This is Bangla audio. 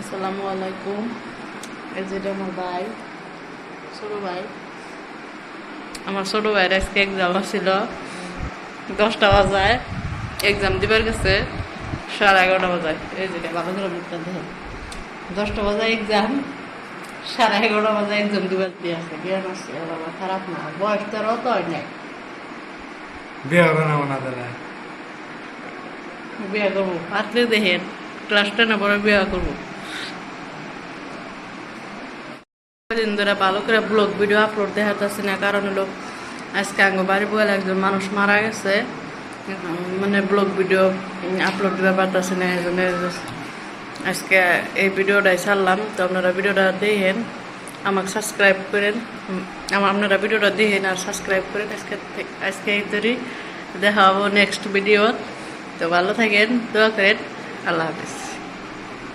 আসসালামু আলাইকুম। এই যেটা আমার ভাই ছোট ভাই। আমার ছোট ভাইয়ের আজকে এক্সাম ছিল দশটা বাজায় এক্সাম দিবার গেছে সাড়ে এগারোটা বাজায়। এই যেটা ভালো করে দেখেন। দশটা বাজায় এক্সাম সাড়ে এগারোটা বাজায় এক্সাম দিবার দিয়ে আছে। জ্ঞান আছে বাবা খারাপ না। বয়স তো আর অত হয় নাই। বিয়ে হবে না ওনা বিয়ে করব। পাতলে দেখেন ক্লাস টেনে পরে বিয়ে করব। দিন ধরে ভালো করে ব্লগ ভিডিও আপলোড দেখাতেছি না, কারণ হলো আজকে আঙ্গ বাড়ি বলে একজন মানুষ মারা গেছে। মানে ব্লগ ভিডিও আপলোড দিতে পারতেছি না, এই জন্য আজকে এই ভিডিওটাই ছাড়লাম। তো আপনারা ভিডিওটা দেখেন, আমাকে সাবস্ক্রাইব করেন। আমার আপনারা ভিডিওটা দেখেন আর সাবস্ক্রাইব করেন। আজকে আজকে এই তৈরি দেখা হব নেক্সট ভিডিও তো ভালো থাকেন, দোয়া করেন। আল্লাহ হাফিজ।